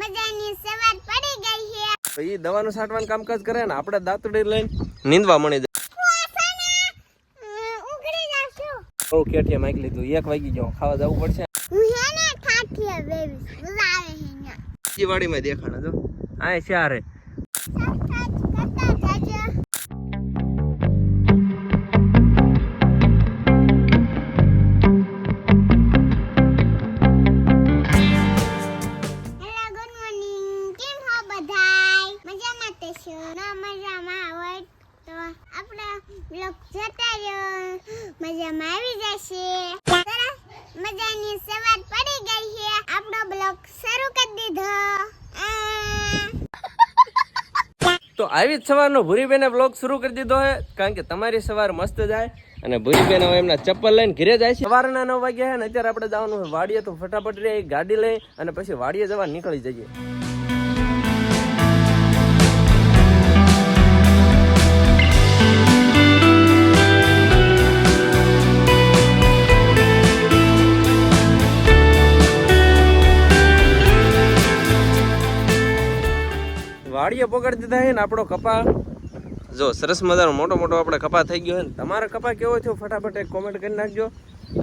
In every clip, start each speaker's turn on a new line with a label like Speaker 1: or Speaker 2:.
Speaker 1: મજાની સવાર પડી ગઈ છે.
Speaker 2: તો એ દવાનું છાંટવાનું કામકાજ કરે ને આપણે દાંતડી લઈને નીંદવા મળી જાય.
Speaker 1: ઉઘડી જાશું
Speaker 2: માઈક લીધું. એક વાગી ગયો. ખાવા જવું પડશે?
Speaker 1: હું હે ને ઠાઠિયા બેબી બોલાવે હે
Speaker 2: બીજી વાડીમાં દેખાણે જો. આ
Speaker 1: છે હે બ્લોગ મજામાં આવી જશે. મજાની સવાર પડી ગઈ છે. આપણો બ્લોગ શરૂ કરી દીધો.
Speaker 2: તો આવી જ સવારનો ભૂરીબેને બ્લોગ શરૂ કરી દીધો છે, કારણ કે તમારી સવાર મસ્ત જાય અને ભૂરીબેન હવે એમના ચપ્પલ લઈને ઘરે જાય છે. સવારના નવ વાગ્યા છે ને, અત્યારે આપણે જવાનું વાડીએ, તો ફટાફટ રે ગાડી લઈ અને પછી વાડીએ જવા નીકળી જઈએ. વાડીએ પકડી દીધા છે ને આપણો કપા. જો સરસ મજાનો મોટો મોટો આપણે કપા થઈ ગયો ને. તમારો કપા કેવો થયો? ફટાફટ એક કોમેન્ટ કરી નાખજો.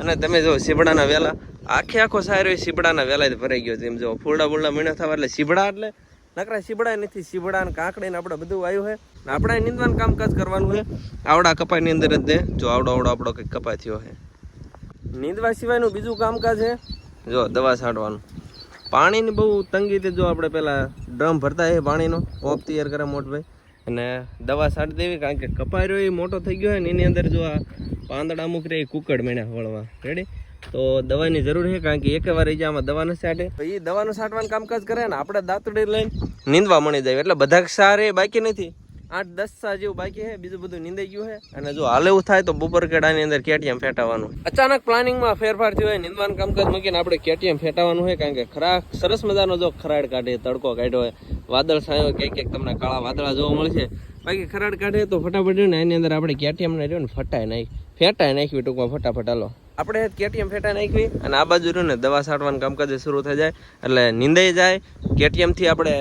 Speaker 2: અને તમે જો સીબડાના વેલા. આખે આખો સારો સીબડાના વેલા જ ભરાઈ ગયો એમ જો ફૂલડા બુલડા મીણા થવા એટલે સીબડા એટલે. નકરા સીબડા નથી સીબડા ને કાંકડી ને આપણે બધું આવ્યું છે. ને આપણે નીંદવાનું કામકાજ કરવાનું છે. આવડા કપાની અંદર જ દે જો આવડો આવડો આપણો કંઈક કપા થયો છે. નીંદવા સિવાયનું બીજું કામકાજ છે? જો દવા છાંટવાનું પાણીની બહુ તંગી હતી જો આપણે પેલા ડ્રમ ભરતા એ પાણીનો પોપ તૈયાર કરે મોટભાઈ. અને દવા છાંટી દેવી કારણ કે કપાયરો એ મોટો થઈ ગયો હોય ને એની અંદર જો આ પાંદડા અમુક રે એ કુકડ મેળા વળવા. રેડી તો દવાની જરૂર છે કારણ કે એક વાર જ આમાં દવા ન છાંટે તો એ દવાનું છાંટવાનું કામકાજ કરે ને આપણે દાંતડી લઈને નીંદવા મળી જાય, એટલે બધા સારે બાકી નથી. આઠ, દસ સા જેવું બાકી છે, બીજું બધું નીંદાઈ ગયું છે. અને જો હાલ એવું થાય તો બપોર કેળાની અંદર કેટીએમ ફેટાવાનું. અચાનક પ્લાનિંગમાં ફેરફાર થયો હોય નિંદવાનું કામકાજ મૂકીને આપણે કેટીએમ ફેટાવાનું હોય, કારણ કે ખરા સરસ મજાનો જો ખરાડ કાઢે, તડકો કાઢ્યો હોય, વાદળ છાયો ક્યાંક ક્યાંક તમને કાળા વાદળા જોવા મળશે બાકી ખરાડ કાઢે તો ફટાફટ ને એની અંદર આપણે કેટીએમ ને રહ્યો ને ફટાય નાખી ફેટાય નાખવી ટૂંકમાં ફટાફટ, હાલો. આપણે કેટીએમ ફેટા નાખવી અને આ બાજુ રહ્યું ને દવા છાંટવાનું કામકાજ શરૂ થઈ જાય, એટલે નીંદાઈ જાય, કેટીએમથી આપણે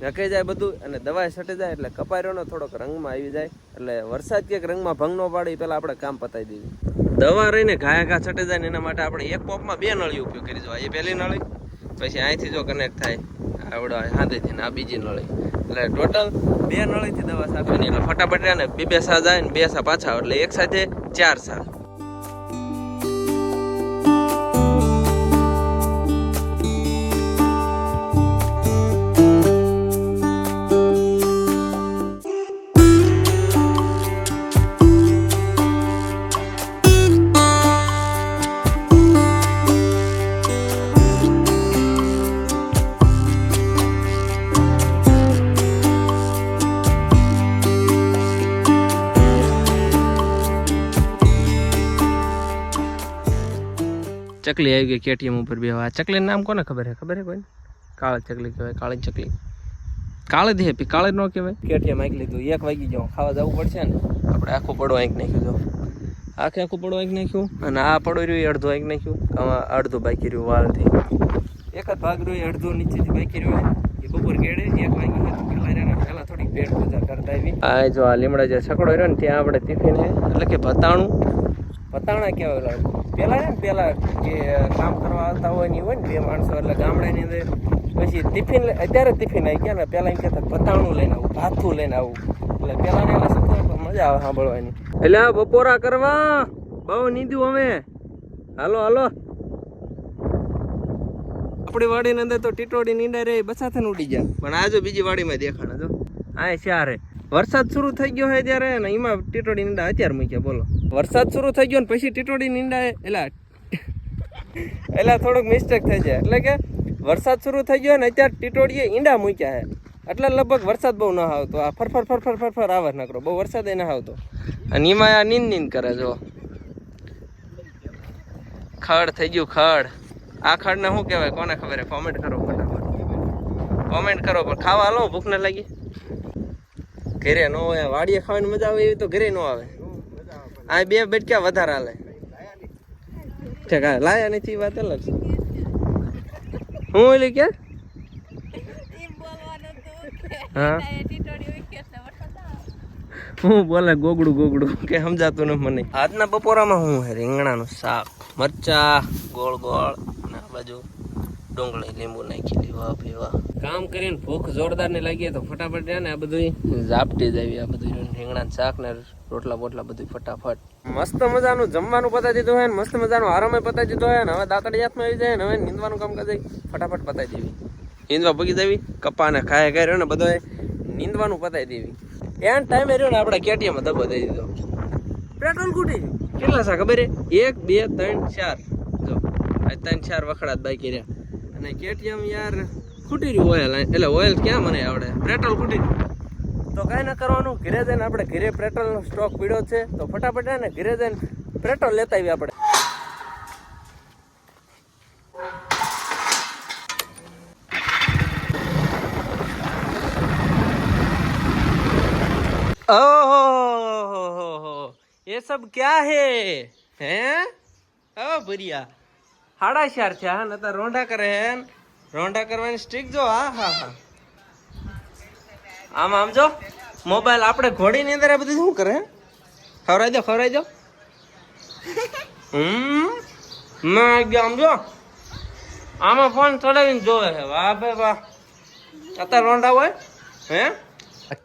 Speaker 2: નખાઈ જાય બધું અને દવાએ છટી જાય એટલે કપાયરોનો થોડોક રંગમાં આવી જાય. એટલે વરસાદ કે રંગમાં ભંગ ન પાડે એ પહેલા આપણે કામ પતાવી દઈએ દવા રહીને ઘાયા ઘા છટી જાય ને એના માટે આપણે એક પોપમાં બે નળી ઉપયોગ કરી જવા એ પહેલી નળી, પછી અહીંથી જો કનેક્ટ થાય, આવડો હાથેથી ને આ બીજી નળી. એટલે ટોટલ બે નળીથી દવા સાફ એટલે ફટાફટ રહે ને બે બે સા જાય ને બે સા પાછા. એટલે એક સાથે ચાર સા. ચકલી આવી ગઈ કેટીએમ ઉપર બે. આ ચકલીનું નામ કોને ખબર છે? ખબર છે કોઈને? કાળી ચકલી કહેવાય કાળી ચકલી. કાળી જ હેપી કાળી ન કહેવાય. કેટીએમ આંક લીધું. એક વાગી જાઉં ખાવા જવું પડશે ને? આપણે આખું પડો આંક નાખ્યું જો આખે આખું પડો આંક નાખ્યું? અને આ પડો રહ્યું એ અડધું આંક નાખ્યું. આમાં અડધું બાકી રહ્યું વાલથી. એક જ ભાગ રહ્યું એ અડધું નીચેથી બાકી રહ્યું. એ બપોર કેડે એક વાગી ગયો પહેલા થોડીક પેટ પૂજા કરતા આવી. આ જો આ લીમડા જે છકડો રહ્યો ને ત્યાં આપણે ટિફિન એટલે કે ભતાણું પતાણા કહેવાય પેલા ને પેલા જે કામ કરવા આવતા હોય ને હોય ને બે માણસો એટલે ગામડાની અંદર પછી ટિફિન અત્યારે ટિફિન આવી ગયા ને પેલા એમ કહેતા પતાણું લઈને આવું ભાથું લઈને આવું. એટલે પેલા ને શબ્દો મજા આવે સાંભળવાની. એટલે આ બપોરા કરવા. બહુ નીંદ્યું અમે. હાલો હાલો. આપણી વાડીની અંદર તો ટીટોડી નીંડા રે બસાથે ઉડી ગયા પણ આજે બીજી વાડીમાં દેખાણે જો. આ ચારે વરસાદ શરૂ થઈ ગયો હોય ત્યારે અને એમાં ટીટોડી નીંડા અત્યારે મૂક્યા, બોલો. વરસાદ શરૂ થઈ ગયો ને પછી ટીટોડી નીંડા એટલે એટલે થોડુંક મિસ્ટેક થઈ જાય. એટલે કે વરસાદ શરૂ થઈ ગયો ને અત્યારે ટીટોડીએ ઈંડા મૂક્યા છે એટલે લગભગ વરસાદ બહુ ના આવતો. આ ફરફર ફરફર ફરફર આવે નકરો. બહુ વરસાદ ના આવતો. અને એમાં આ નીંદ નીંદ કરે, જો. ખડ થઈ ગયું, ખડ. આ ખડને શું કહેવાય? કોને ખબર કોમેન્ટ કરો ફટાફટ. કોમેન્ટ કરો, પણ ખાવા હાલો, ભૂખ ને લાગી. ઘરે ન હોય વાડીએ ખાવાની મજા આવે એવી તો ઘરે ન આવે. આ બે બેટક્યા વધારે હાલે. ઠીક હા લાયા નથી વાત અલગ છે. હું ઓલી કે? હા? હું બોલે ગોગડું ગોગડું, કે સમજાતું નથી મને. આજના બપોરામાં હું રીંગણાનું શાક, મરચા, ગોળ ગોળ આ બાજુ. ડુંગળી લીંબુ નાખી દીવા પીવા કામ કરીને ભૂખ જોરદાર ને લાગીએ તો ફટાફટ જાય ને આ બધું ઝાપટી જાય આ બધું રીંગણા શાક ને રોટલા બોટલા બધું ફટાફટ. મસ્ત મજાનું જમવાનું પતાવી દીધું હોય ને મસ્ત મજાનું આરામે પતાવી દીધો હોય ને હવે દાંતડી હાથમાં આવી જાય ને હવે નીંદવાનું કામ કરી ફટાફટ પતાવી દેવી. નીંદવા ભૂગી દેવી કપાને ખાય કર્યો ને બધો નીંદવાનું પતાવી દેવી. એન ટાઈમે રહ્યો ને આપણે કેટીએમ દબો દઈ દીધો. પેટ્રોલ ખૂટી કેટલા છે ખબર હે એક બે ત્રણ ચાર. જો ત્રણ ચાર વખડા બાકી રહ્યા. અને કેટીએમ યાર ખૂટી રહ્યું ઓઇલ એટલે ઓઇલ ક્યાં મને આવડે પેટ્રોલ ખૂટી રહ્યું તો કાંઈ ના કરવાનું ઘરે જઈને આપણે ઘરે પેટ્રોલનો સ્ટોક પીડ્યો છે તો ફટાફટ ને ઘરે જઈને પેટ્રોલ લેતા આવીએ આપણે ओहो ये सब क्या है हैं ઓ ભરિયા હાડા ચાર છે હા નતા રોંઢા કરે હે રોંઢા કરવાની સ્ટ્રીક જો, હા હા હા. આમ આમ જો. મોબાઈલ આપણે ઘોડીની અંદર આ બધું શું કરે ખવરાઈ દો ખવરાઈ દો. હમ ગયો આમ જો. આમાં ફોન ચડાવીને જોવે છે વાહ, ભાઈ, વાહ. અત્યારે રોંઢા હોય, હે?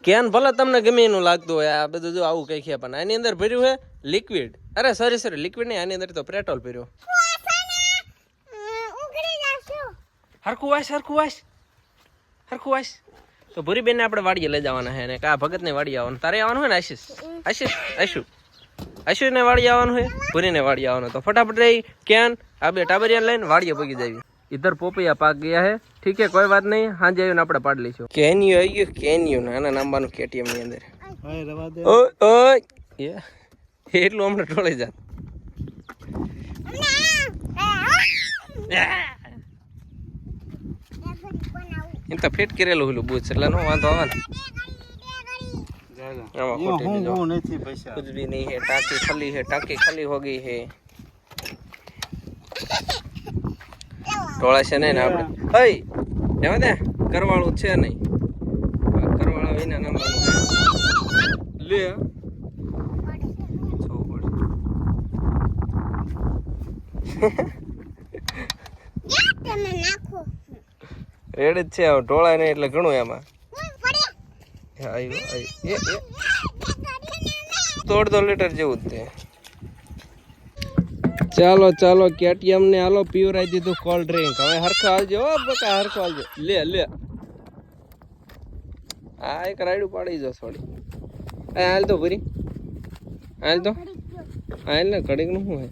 Speaker 2: કેન ભલે તમને ગમે એનું લાગતું હોય, આ બધું જો આવું કઈ પણ આની અંદર ભર્યું છે લિક્વિડ અરે સોરી સોરી લિક્વિડ નહીં, આની અંદર તો પેટ્રોલ ભર્યું
Speaker 1: ઉઘડી જશું
Speaker 2: હરખું વાસ હરખું વાસ. હરખું વાસ. તો ભૂરી ભૂરીબેનને આપણે વાડીએ લઈ જવાના છે અને કા ભગતને વાડી આવવાનું. તારે આવવાનું હોય ને આશીષ? આશીષ આશુ. આશુને વાડી આવવાનું હોય ભૂરીને વાડી આવવાનું. તો ફટાફટ રહી કેન આ બે ટાબરિયા લઈને વાડીએ પગી જવી. ઇધર પોપૈયા પાક ગયા હે ઠીક હે કોઈ વાત નહીં. હાજે આવીને આપણે પાડી લઈશું. કેન્યુ આવી ગયું કેન્યુ. નાના નામવાનું કેટીએમની અંદર. ઓય ઓય. એટલું હમણાં ટોળે જાત. એને ફેટ ફિટ કરેલું હોલું બૂચ એટલે નો વાંધો આવે ને. આમાં ખોટી કુછ ભી નહીં હે ટાંકી ખાલી હે ટાંકી ખાલી હો ગઈ હે. ટોળા છે નહીં ને આપણે. હઈ જવા દે કરવાળું છે નહીં. કરવાળા વિના નંબર લે.
Speaker 1: તમે ના
Speaker 2: રેડ જ છે ટોળા નહીં એટલે ઘણું એમાં. તો અડધો લીટર જેવું જ તે ચાલો ચાલો કેટીએમ ને હાલો પીવરાઈ દીધું કોલ્ડ ડ્રિંક હવે હરખો આવજો હો બકા હરખો આવજો. લે લે. આ એક રાયડું પાડી જો થોડી એ હાલ તો ભૂરી. હાલ તો. હાલ ને કડીકનું શું હે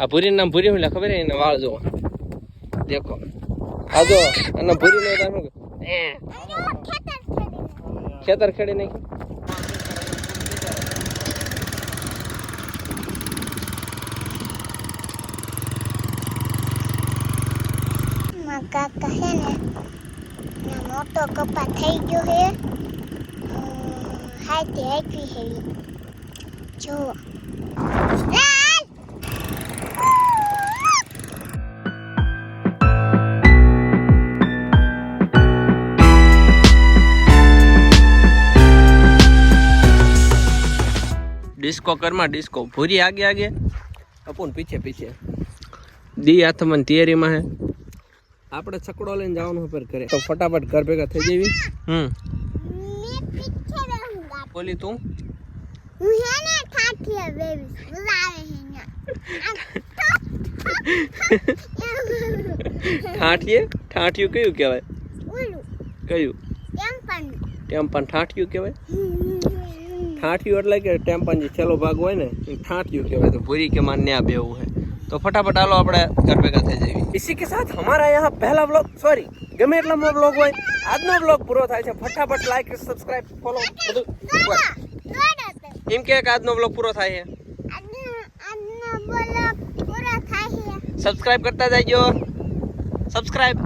Speaker 2: આ ભૂરી નામ ભૂરી હું ખબર હે એને વાળ જોવા. દેખો. આ જો અને ભૂરી નો એ. ખેતર ખેડી નાખી.
Speaker 1: કાકા હે ને મોટો કપા થઈ ગયો હે હાથી હાકી હે.
Speaker 2: ડિસ્કો કરમાં ડિસ્કો ભૂરી આગે આગે. અપુન પીછે પીછે. દી હાથમાં તૈયારીમાં હે. આપણે છકડો લઈને જવાનું પર કરે તો ફટાફટ ઘર ભેગા થઈ જવી હમ. બોલી તું.
Speaker 1: ઠાઠીએ?
Speaker 2: ઠાઠિયું કયું
Speaker 1: કેવાય
Speaker 2: કયું? ટેમ્પન ઠાઠિયું કહેવાય? ઠાંઠિયું એટલે કે ટેમ્પાની છેલ્લો ભાગ હોય ને એ ઠાંઠિયું કહેવાય. તો ભૂરી કે માન ન્યા બેવું હોય તો ફટાફટ હાલો આપણે ઘર ભેગા થઈ જઈએ. ઇસી કે સાથ હમારા યહાં પહેલા બ્લોગ સોરી ગમે એટલા બ્લોગ હોય આજનો બ્લોગ પૂરો થાય છે. ફટાફટ લાઈક સબસ્ક્રાઇબ ફોલો બધું. એમ કે આજનો બ્લોગ પૂરો થાય છે. સબસ્ક્રાઇબ કરતા જાજો. સબસ્ક્રાઇબ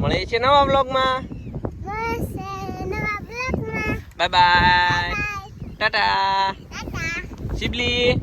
Speaker 2: મળે છે નવા
Speaker 1: બ્લોગમાં
Speaker 2: બાય બાય
Speaker 1: ટાટા
Speaker 2: શિબલી